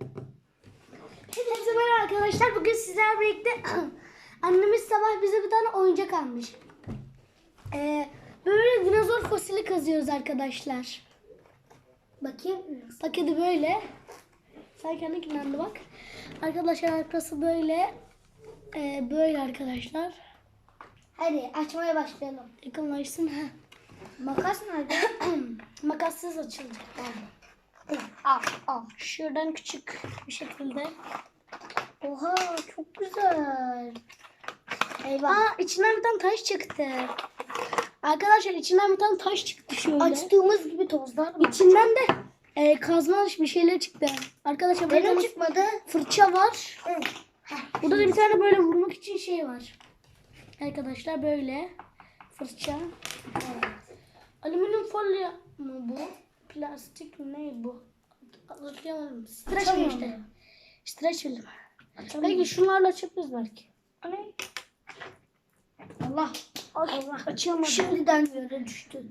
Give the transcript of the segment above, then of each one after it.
Hepinize merhaba arkadaşlar. Bugün sizlerle birlikte annemiz sabah bize bir tane oyuncak almış. Ee, böyle dinozor fosili kazıyoruz arkadaşlar. Bakayım. Bak hadi böyle. Sen kendinden de bak. Arkadaşlar arkası böyle. Ee, böyle arkadaşlar. Hadi açmaya başlayalım. Yakınlaşsın. Makas nerede? Makassız açılacak. Al, al. Şuradan küçük bir şekilde. Oha çok güzel. Eyvah. Aa içinden bir tane taş çıktı. Arkadaşlar içinden bir tane taş çıktı şöyle. Açtığımız gibi tozlar var. İçinden de e, kazma bir şeyler çıktı. Arkadaşlar Benim çıkmadı. fırça var. Hı. Burada da bir tane böyle vurmak için şey var. Arkadaşlar böyle fırça. Alüminyum folyo mu bu? Plastik mi ne bu? Hatırlayamadım. Streç mi işte? Streç film. Belki şunlarla açabiliriz belki. O ne? Allah. Allah açamadım. Şimdiden yere düştü.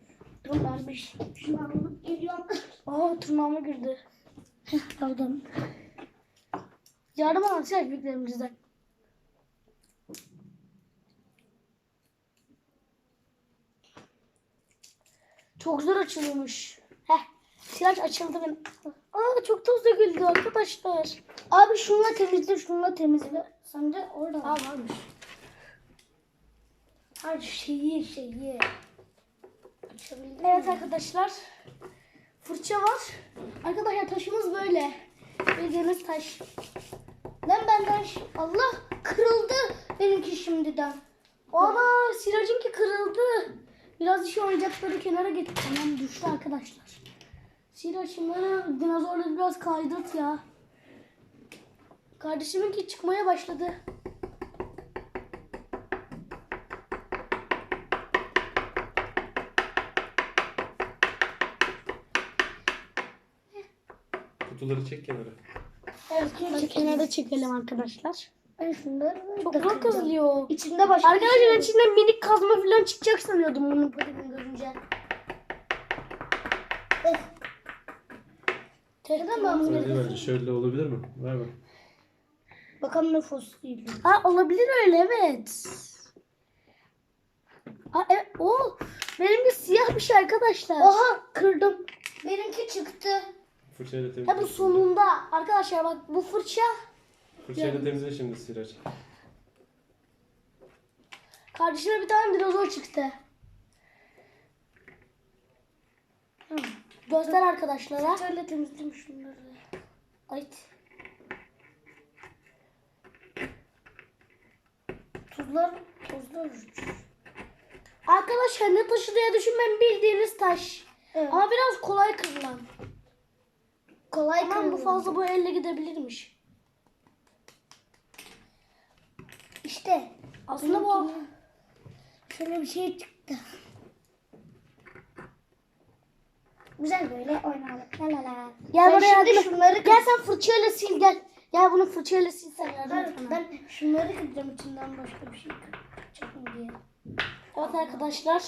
Dur varmış. Şunu alıp geliyorum. Aa tırnağıma girdi. Aldım. Yardım alacağız büyüklerimizden. Çok zor açılıyormuş. Heh. Silah açıldı benim. Aa çok toz döküldü arkadaşlar. Abi şununla temizle şununla temizle. Sence orada Aa var. varmış. Her şeyi şeyi. Açabildin Evet mi? arkadaşlar. Fırça var. Arkadaşlar taşımız böyle. Bildiğiniz taş. Lan benden Allah kırıldı benimki şimdiden. Ana Siracınki kırıldı. Biraz işi oyuncakları kenara getir. Tamam düştü arkadaşlar. Sirac şunları dinozorları biraz kaydırt ya. Kardeşiminki çıkmaya başladı. Kutuları çek kenara. Evet kenara çekelim arkadaşlar. Ben şunları Çok kırdım. kazılıyor. İçinde başka bir Arkadaşlar şey içinden minik kazma falan çıkacak sanıyordum bunun paketini görünce. Öyle bence şöyle olabilir mi? Ver bak. Bakalım ne fosil. Aa olabilir öyle evet. Aa evet. Oo, benimki siyah bir şey arkadaşlar. Oha kırdım. Benimki çıktı. Fırçayla temizle. Ya bu sonunda arkadaşlar bak bu fırça Fırçayla temizle şimdi Siraç. kardeşime bir tane dinozor çıktı. Hı. Göster arkadaşlara. Şöyle temizledim şunları. Ay. Tuzlar, uçuyor. Arkadaşlar ne taşı diye düşünmeyin bildiğiniz taş. Evet. Ama biraz kolay kırılan. Kolay Aman bu kırılıyor. fazla bu elle gidebilirmiş. İşte. Aslında bu Şöyle bir şey çıktı. Güzel böyle oynayalım. La la la. Gel Ben buraya şimdi şunları Gel sen fırçayla sil gel. Gel bunu fırçayla sil sen yardım et Ben, bana. ben şunları kıracağım içinden başka bir şey çıkın diye. Evet arkadaşlar.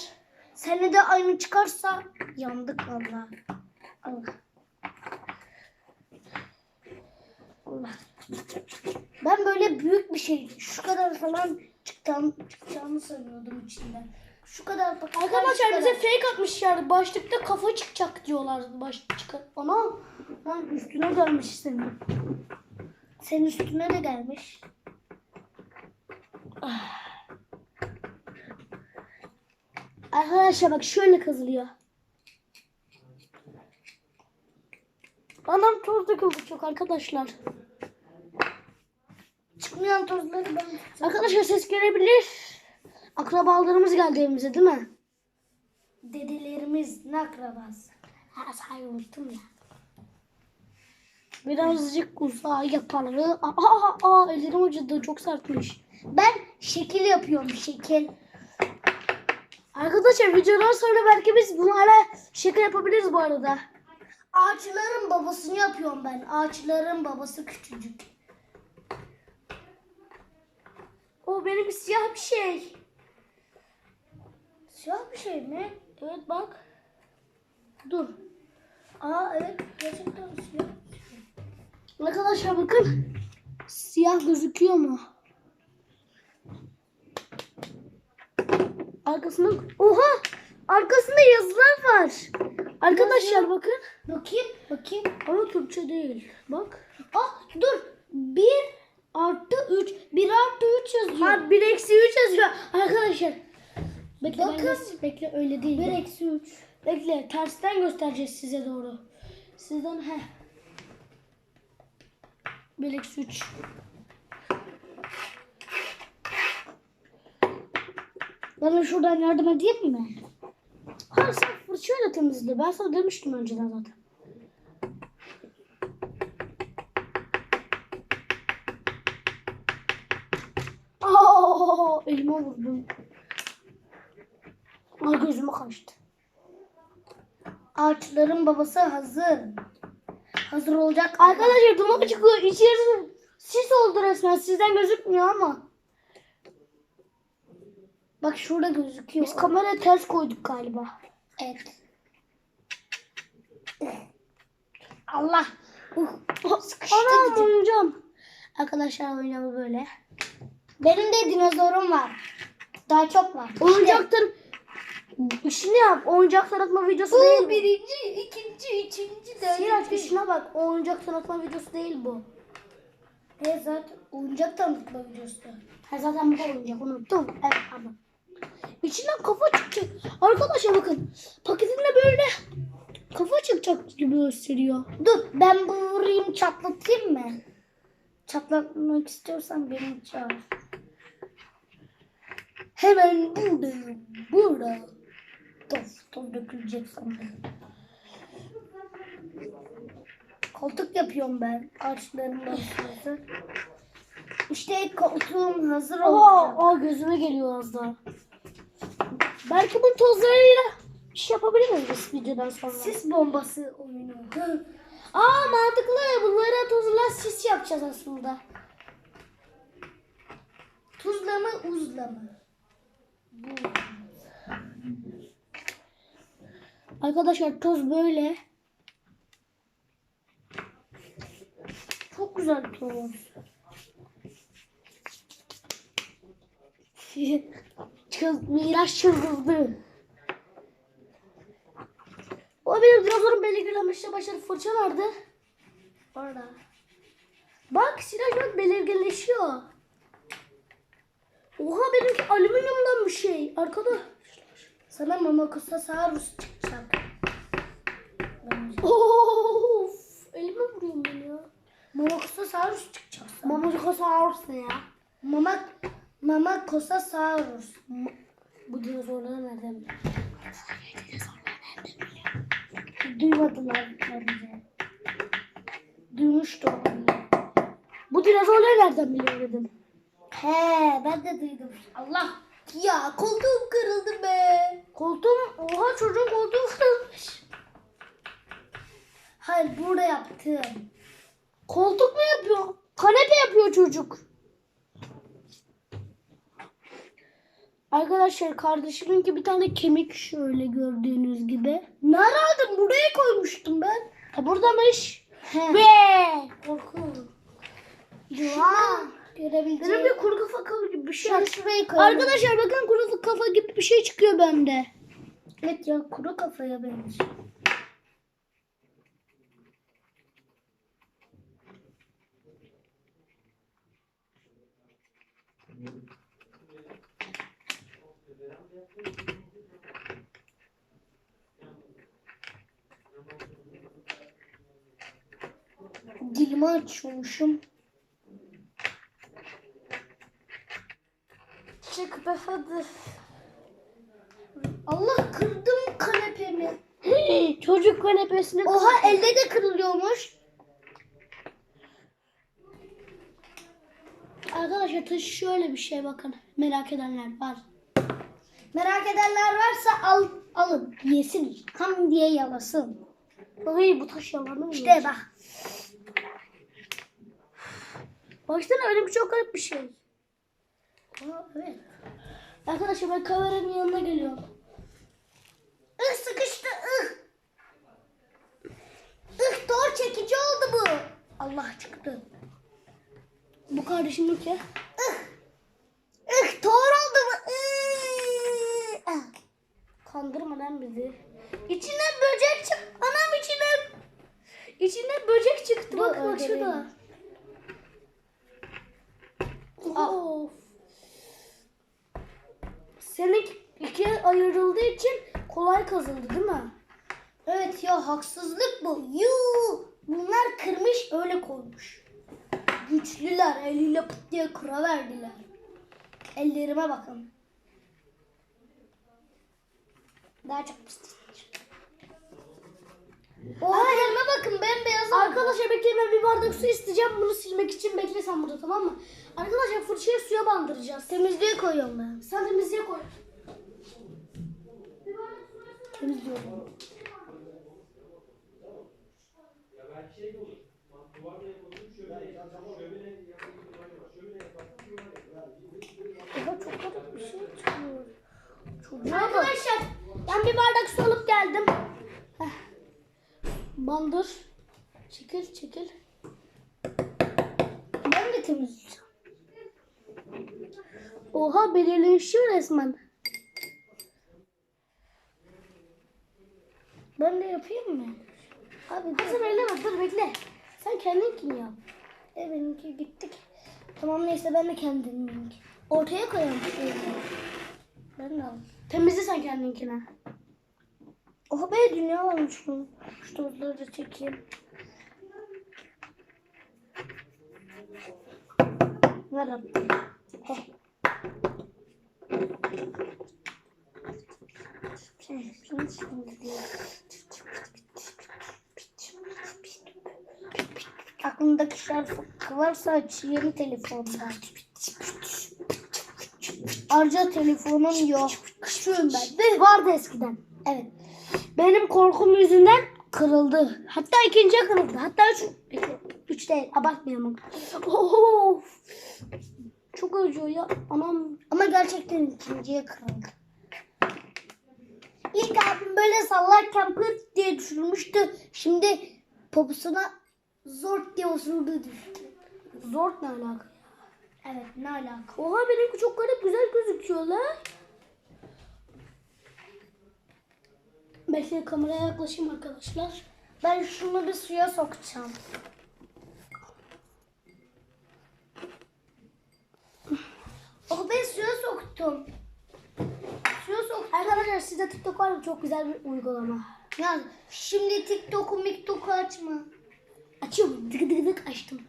Seni de aynı çıkarsa yandık valla. Allah. Allah. Ben böyle büyük bir şey şu kadar falan çıktan, çıkacağını sanıyordum içinden. Şu kadar bak. Arkadaşlar bize fake atmışlar. Başlıkta kafa çıkacak diyorlar. Başlık çıkar. Ana. Lan üstüne gelmiş senin. Senin üstüne de gelmiş. Arkadaşlar bak şöyle kazılıyor. Anam toz döküldü çok arkadaşlar. Çıkmayan tozları ben Arkadaşlar ses gelebilir. Akrabalarımız geldi evimize değil mi? dedelerimiz ne akrabası. Ha unuttum ya. Birazcık uzağa yapalım. Aa, aa, aa ellerim acıdı çok sertmiş. Ben şekil yapıyorum şekil. Arkadaşlar videodan sonra belki biz bunlara şaka yapabiliriz bu arada. Ağaçların babasını yapıyorum ben. Ağaçların babası küçücük. O benim siyah bir şey. Siyah bir şey mi? Evet bak. Dur. Aa evet gerçekten siyah. Arkadaşlar bakın. Siyah gözüküyor mu? Arkasında Oha! Arkasında yazılar var. Arkadaşlar bakın. Bakayım. Bakayım. Ama Türkçe değil. Bak. Ah dur. 1 artı 3. 1 artı 3 yazıyor. Ha 1 eksi 3 yazıyor. Arkadaşlar. Bekle ben Bakın. göster- Bekle öyle değil. 1 eksi 3. Bekle tersten göstereceğiz size doğru. Sizden he. 1 eksi 3. Bana şuradan yardım edeyim mi? Ha sen fırçayla temizle. Ben sana demiştim önceden zaten. Aa, elime vurdum. Ay gözüme kaçtı. Ağaçların babası hazır. Hazır olacak. Arkadaşlar duman çıkıyor. İçerisi sis oldu resmen. Sizden gözükmüyor ama. Bak şurada gözüküyor. Biz kamerayı ters koyduk galiba. Evet. Allah. Uh, sıkıştı Anam oyuncağım. Arkadaşlar oyuncağım böyle. Benim de dinozorum var. Daha çok var. Oyuncaktır. İşini yap. Oyuncak tanıtma videosu değil Bu bu. birinci, ikinci, üçüncü, Sirac dördüncü. işine bak. Oyuncak tanıtma videosu değil bu. Evet zaten oyuncak tanıtma videosu. Ha zaten bu da oyuncak unuttum. Evet pardon. İçinden kafa çıkacak. Arkadaşlar bakın. Paketinde böyle kafa çıkacak gibi gösteriyor. Dur ben bu vurayım çatlatayım mı? Çatlatmak istiyorsan beni çağır. Hemen buradayım. Burada. Toz, toz dökülecek sanırım. Koltuk yapıyorum ben. Ağaçların başında. İşte koltuğum hazır olacak. Aa, aa gözüme geliyor az daha. Belki bu tozlarıyla bir şey yapabiliriz biz videodan sonra. Sis bombası oyunu. Aa mantıklı. Bunlara tozla sis yapacağız aslında. Tuzla mı uzla mı? Bu. Arkadaşlar toz böyle. Çok güzel toz. Çıl, Miraç çıldırdı. O benim dinozorum belirginlemişti. Başarı fırça vardı. Orada. Bak Siraç bak belirginleşiyor. Oha benimki alüminyumdan bir şey. Arkada. Sana Momokosaurus çıkacak. Bence. Of! Elime vuruyorum ben ya. Momokosaurus çıkacak. sana. Mamacıkosaurus ne ya? Mama Mamakosaurus. Bu dinozorları nereden biliyor? Duymadılar bence. Duymuştum. Bu dinozorları nereden biliyor dedim. He ben de duydum. Allah. Ya koltuğum kırıldı be. Koltuğum, oha çocuğun koltuğu kırılmış. Hayır burada yaptım. Koltuk mu yapıyor? Kanepe yapıyor çocuk. Arkadaşlar kardeşiminki bir tane kemik şöyle gördüğünüz gibi. Nerede aldın? Buraya koymuştum ben. Ha buradamış. He. Ve korkuyorum. Ya. Görebileceğim. Benim bir kuru kafa gibi bir şey. Şuraya koyayım. Arkadaşlar bakın kuru kafa gibi bir şey çıkıyor bende. Evet ya kuru kafaya benziyor. Dilimi açıyormuşum. Çık be hadi. Allah kırdım kanepemi. Çocuk kanepesini Oha elde de kırılıyormuş. Arkadaşlar taşı şöyle bir şey bakın. Merak edenler var. Merak edenler varsa al, alın yesin. Ham diye yalasın. Ay bu taş yalanı mı? İşte bak. Baksana öyle bir çok garip bir şey. Aa, evet. Arkadaşlar ben kameranın yanına geliyorum. Ih sıkıştı ih. Ih doğru çekici oldu bu. Allah çıktı. Bu kardeşimin ki. Ih doğru oldu mu? Ih. Ah. Kandırma lan bizi. İçinden böcek çıktı. Anam içinden. İçinden böcek çıktı. Dur, Bak bak şurada. Of. Senin ikiye ayrıldığı için kolay kazıldı değil mi? Evet ya haksızlık bu. Yuu. Bunlar kırmış öyle koymuş. Güçlüler eliyle pıt diye kıraverdiler. Ellerime bakın. Daha çok pislik. Oha elime bakın bembeyaz oldu. Arkadaşlar bekleyin ben bir bardak su isteyeceğim. Bunu silmek için bekle sen burada tamam mı? Arkadaşlar fırçayı suya bandıracağız. Temizliğe koyuyorum ben. Sen temizliğe koy. Temizliyorum. Oha çok garip bir şey çıkıyor. Arkadaşlar ben bir bardak su alıp geldim. Bandır. Çekil çekil. Ben de temizleyeceğim. Oha belirleşiyor resmen. Ben de yapayım mı? Abi. Kızım elleme dur bekle. Sen kendinkini yap. E benimki gittik. Tamam neyse ben de kendiminki. Ortaya koyalım. Ben de alayım. Temizle sen kendinkine. Oha be dünya varmış bunun. Şu tozları da çekeyim. Şimdi, şimdi. Aklındaki şarkı varsa açayım telefonda. Arca telefonum yok. Kışıyorum ben. Vardı eskiden. Evet. Benim korkum yüzünden kırıldı. Hatta ikinciye kırıldı. Hatta üç, üç değil. Abartmayalım. Of. Çok acıyor ya. Anam. Ama gerçekten ikinciye kırıldı. İlk abim böyle sallarken pırt diye düşürmüştü. Şimdi popusuna zor diye osurdu düştü. Zor ne alaka? Evet ne alaka? Oha benimki çok garip güzel gözüküyor lan. Bekle kameraya yaklaşayım arkadaşlar. Ben şunu bir suya sokacağım. Oh ben suya soktum. Suya soktum. Arkadaşlar sizde TikTok var mı? Çok güzel bir uygulama. Ya şimdi TikTok'u miktoku açma. Açıyorum. Dık dık dık açtım.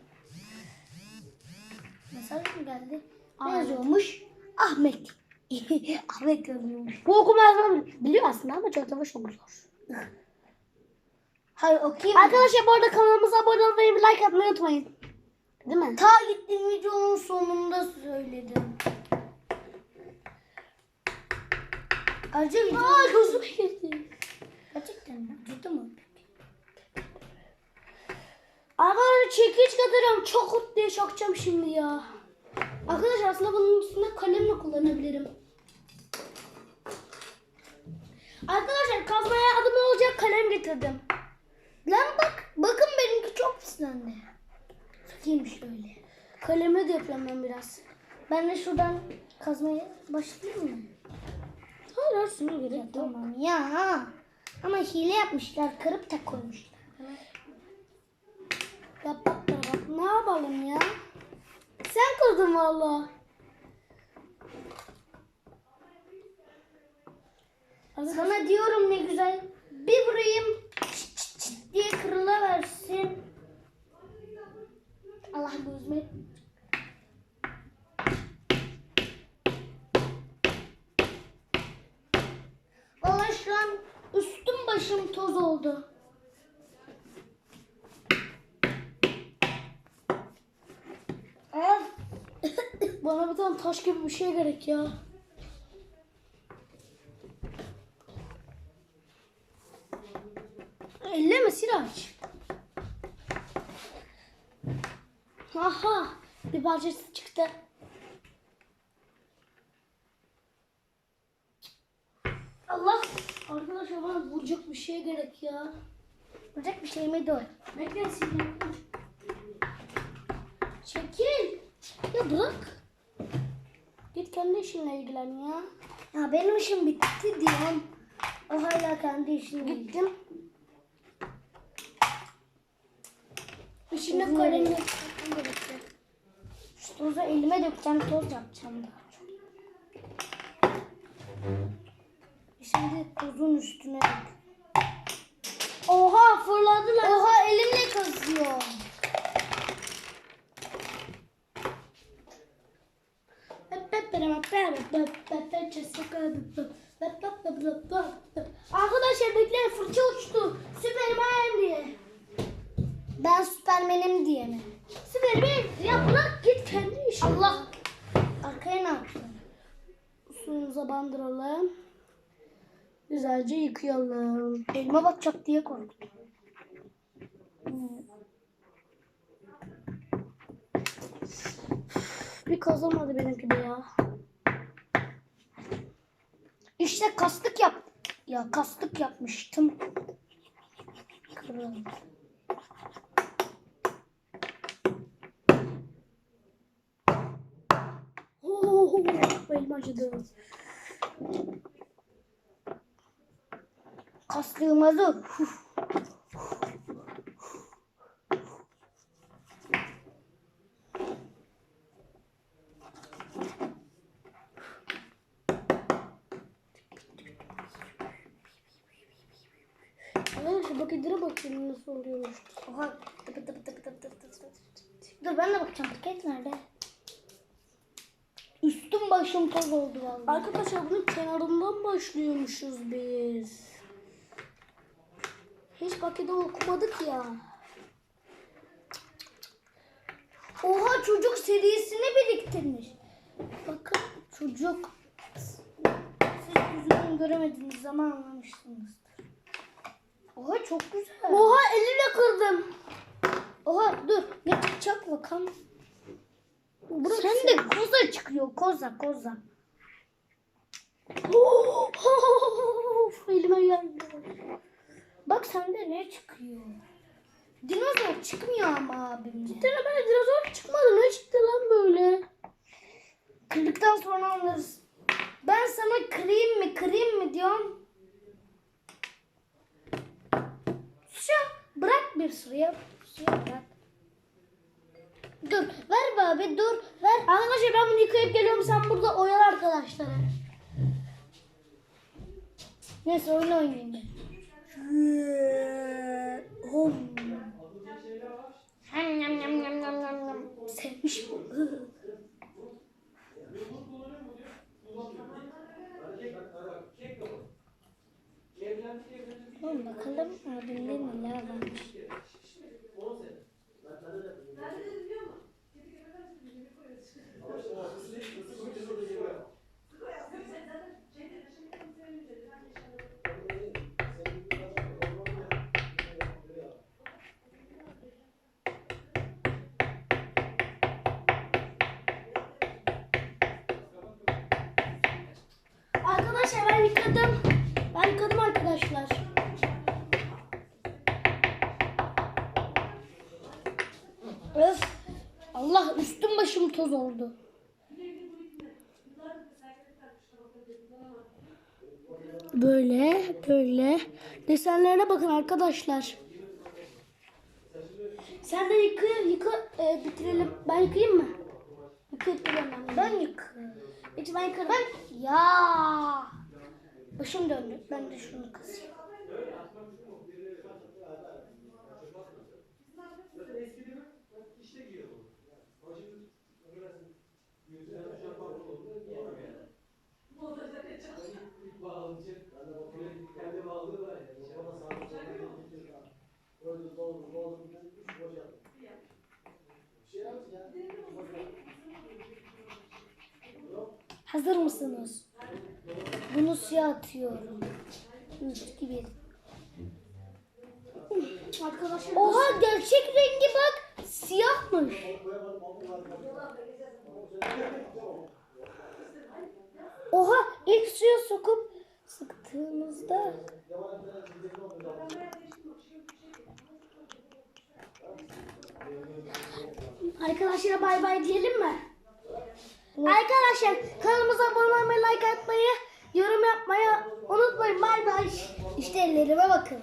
Mesaj mı geldi? Ne yazıyormuş? Ahmet. Ahmet. Bu okuma yazma biliyor aslında ama çok yavaş okuyor. Hayır okuyayım. Arkadaşlar bu arada kanalımıza abone olmayı like atmayı unutmayın. Değil mi? Ta gittiğim videonun sonunda söyledim. Ayrıca video... Aa gözüme girdi. Gerçekten mi? Ciddi mi? Arkadaşlar çekiç getiriyorum. Çok diye çakacağım şimdi ya. Arkadaşlar aslında bunun üstünde kalemle kullanabilirim. Arkadaşlar kazmaya adım olacak kalem getirdim. Lan bak. Bakın benimki çok pislendi. Tutayım şöyle. Kalemle de yapıyorum ben biraz. Ben de şuradan kazmaya başlayayım mı? Hayır şuna gerek yok. Tamam ya. Ama hile yapmışlar. Kırıp da koymuşlar. Yapraklara bak. Ne yapalım ya? Sen kırdın valla. Sana diyorum ne güzel. Bir vurayım çıt çıt çıt diye kırılıversin. Allah gözüme. Vallahi şu an üstüm başım toz oldu. Bana bir tane taş gibi bir şey gerek ya. Siraç. Aha bir parçası çıktı. Allah arkadaşlar bana vuracak bir şey gerek ya. Olacak bir şey mi dur? Bekle sileyim. Çekil. Ya bırak. Git kendi işinle ilgilen ya. Ya benim işim bitti diyorum. O hala kendi işini Gittim. Kalemi öyle. yapmam gerekiyor. Şu tozu elime dökeceğim toz yapacağım daha çok. Şimdi tozun üstüne dök. Oha fırladılar. Oha elimle kazıyor. Arkadaşlar bekleyin fırça uçtu. Süperman diye. Ben Süpermen'im diye mi? Süperman ya bırak git kendi işine. Allah. Arkaya ne yaptın? Suyumuza bandıralım. Güzelce yıkayalım. Elime batacak diye korktum. Bir kazamadı benimki de ya. İşte kastık yap. Ya kastık yapmıştım. Kırıldı. Oo, elim acıdı. Kastığımızı. Arkadaşlar bak idire bakayım nasıl oluyormuş. Oha. Tıpı tıpı tıpı tıpı tıpı tıpı. Dur ben de bakacağım. Paket nerede? Başım toz oldu vallahi. Arkadaşlar bunun kenarından başlıyormuşuz biz. Hiç paketi okumadık ya. Oha çocuk serisini biriktirmiş. Bakın. Çocuk. Siz yüzünü göremediğiniz zaman anlamışsınızdır. Oha çok güzel. Oha elimle kırdım. Oha dur ne çıkacak bakalım. Bırak Sen de koza çıkıyor koza koza. Of elime geldi. Bak sende ne çıkıyor? Dinozor çıkmıyor ama. Bir tane ben dinozor çıkmadı. Ne çıktı lan böyle? Kırdıktan sonra anlarız. Ben sana kırayım mı kırayım mı diyorum. Şu bırak bir suya. Suya bırak. Dur ver be abi dur ver. Arkadaşlar ben bunu yıkayıp geliyorum. Sen burada oyal arkadaşları. Neyse oyun oynayayım ben. Hom. Hem yam yam yam yam yam yam. Sevmiş bu. Oğlum bakalım abimde neler varmış. Arkadaşlar. Öf. Allah üstüm başım toz oldu. Böyle böyle desenlerine bakın arkadaşlar. Sen de yıka yıka e, bitirelim. Ben yıkayayım mı? Yıkayıp geliyorum ben. Yıkarım. Hiç ben yıkarım. Ben ya. Başım döndü. Ben de şunu kısayım. Hazır mısınız? Bunu suya atıyorum. 3, 2, 1. Arkadaşlar Oha gerçek rengi bak. Siyahmış. Oha ilk suya sokup sıktığımızda Arkadaşlara bay bay diyelim mi? Arkadaşlar kanalımıza abone olmayı, like atmayı, Yorum yapmayı unutmayın. Bay bay. İşte ellerime bakın.